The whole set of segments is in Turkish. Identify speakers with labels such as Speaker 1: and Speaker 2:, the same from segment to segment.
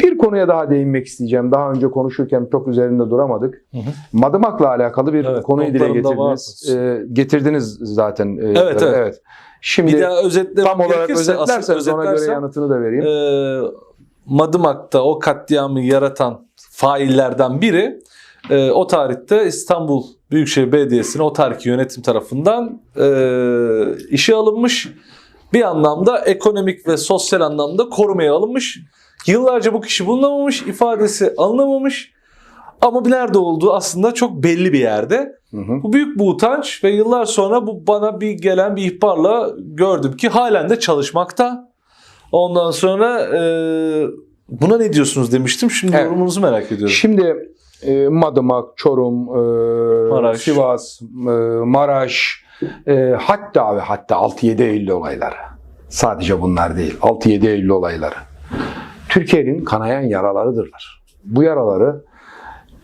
Speaker 1: Bir konuya daha değinmek isteyeceğim. Daha önce konuşurken çok üzerinde duramadık.
Speaker 2: Hı hı.
Speaker 1: Madımak'la alakalı bir
Speaker 2: Evet,
Speaker 1: konuyu dile getirdiniz. Ee, getirdiniz zaten. e,
Speaker 2: Evet, evet.
Speaker 1: Şimdi
Speaker 2: bir daha özetlemem
Speaker 1: tam olarak özetlerseniz ona göre yanıtını da vereyim.
Speaker 2: e, Madımak'ta o katliamı yaratan faillerden biri e, o tarihte İstanbul Büyükşehir Belediyesi'nin o tarihki yönetim tarafından e, işe alınmış. Bir anlamda ekonomik ve sosyal anlamda korumaya alınmış. Yıllarca bu kişi bulunamamış, ifadesi alınamamış. Ama nerede olduğu aslında çok belli bir yerde.
Speaker 1: Hı hı.
Speaker 2: Bu büyük bir utanç ve yıllar sonra bu bana bir gelen bir ihbarla gördüm ki halen de çalışmakta. Ondan sonra e, buna ne diyorsunuz demiştim. Şimdi
Speaker 1: Evet.
Speaker 2: yorumunuzu merak ediyorum.
Speaker 1: Şimdi e, Madımak, Çorum, e,
Speaker 2: Maraş.
Speaker 1: Sivas, e, Maraş, e, hatta ve hatta 6-7 Eylül olayları. Sadece bunlar değil. 6-7 Eylül olayları. Türkiye'nin kanayan yaralarıdırlar. Bu yaraları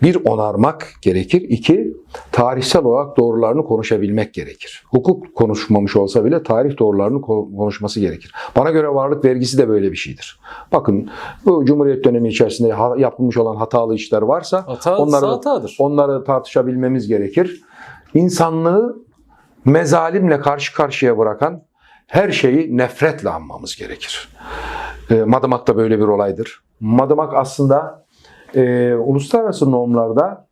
Speaker 1: bir onarmak gerekir. iki tarihsel olarak doğrularını konuşabilmek gerekir. Hukuk konuşmamış olsa bile tarih doğrularını ko- konuşması gerekir. Bana göre varlık vergisi de böyle bir şeydir. Bakın bu Cumhuriyet dönemi içerisinde yapılmış olan hatalı işler varsa
Speaker 2: Hata
Speaker 1: onları,
Speaker 2: hatadır.
Speaker 1: onları tartışabilmemiz gerekir. İnsanlığı mezalimle karşı karşıya bırakan her şeyi nefretle anmamız gerekir. E, Madımak da böyle bir olaydır. Madımak aslında e, uluslararası normlarda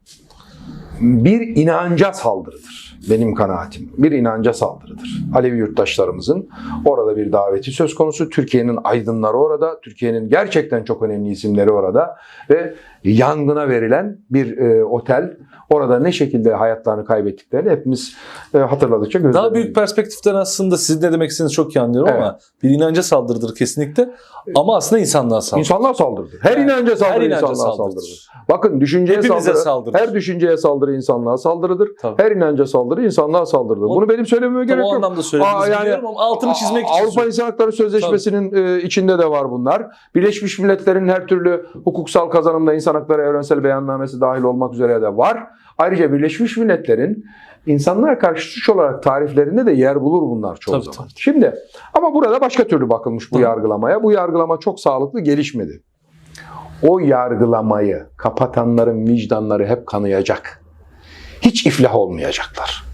Speaker 1: bir inanca saldırıdır. Benim kanaatim. Bir inanca saldırıdır. Alevi yurttaşlarımızın orada bir daveti söz konusu. Türkiye'nin aydınları orada. Türkiye'nin gerçekten çok önemli isimleri orada. Ve yangına verilen bir e, otel. Orada ne şekilde hayatlarını kaybettiklerini hepimiz e, hatırladıkça gözlemliyoruz.
Speaker 2: Daha büyük perspektiften aslında sizin ne demek istediğinizi çok iyi anlıyorum
Speaker 1: Evet.
Speaker 2: ama bir inanca saldırıdır kesinlikle. Ama aslında insanlığa saldırır.
Speaker 1: İnsanlığa saldırdı. Her
Speaker 2: Evet.
Speaker 1: inanca saldırı
Speaker 2: Her inanca
Speaker 1: insanlığa saldırdı. Bakın düşünceye
Speaker 2: Hepimize
Speaker 1: saldırı,
Speaker 2: saldırır.
Speaker 1: her düşünceye saldırı insanlığa saldırıdır.
Speaker 2: Tabii.
Speaker 1: Her inanca saldırı insanlığa saldırıdır.
Speaker 2: O-
Speaker 1: Bunu benim söylememe gerek
Speaker 2: o
Speaker 1: yok.
Speaker 2: anlamda söylediğinizi
Speaker 1: Aa, yani-
Speaker 2: biliyorum ama altını çizmek için
Speaker 1: Avrupa. İnsan Hakları Sözleşmesi'nin e, içinde de var bunlar. Birleşmiş Milletler'in her türlü hukuksal kazanımda insan hakları evrensel beyannamesi dahil olmak üzere de var. Ayrıca Birleşmiş Milletler'in insanlığa karşı suç olarak tariflerinde de yer bulur bunlar çoğu
Speaker 2: Tabii,
Speaker 1: zaman.
Speaker 2: tabii.
Speaker 1: Şimdi ama burada başka türlü bakılmış bu
Speaker 2: Hı.
Speaker 1: yargılamaya. Bu yargılama çok sağlıklı gelişmedi. O yargılamayı kapatanların vicdanları hep kanayacak. Hiç iflah olmayacaklar.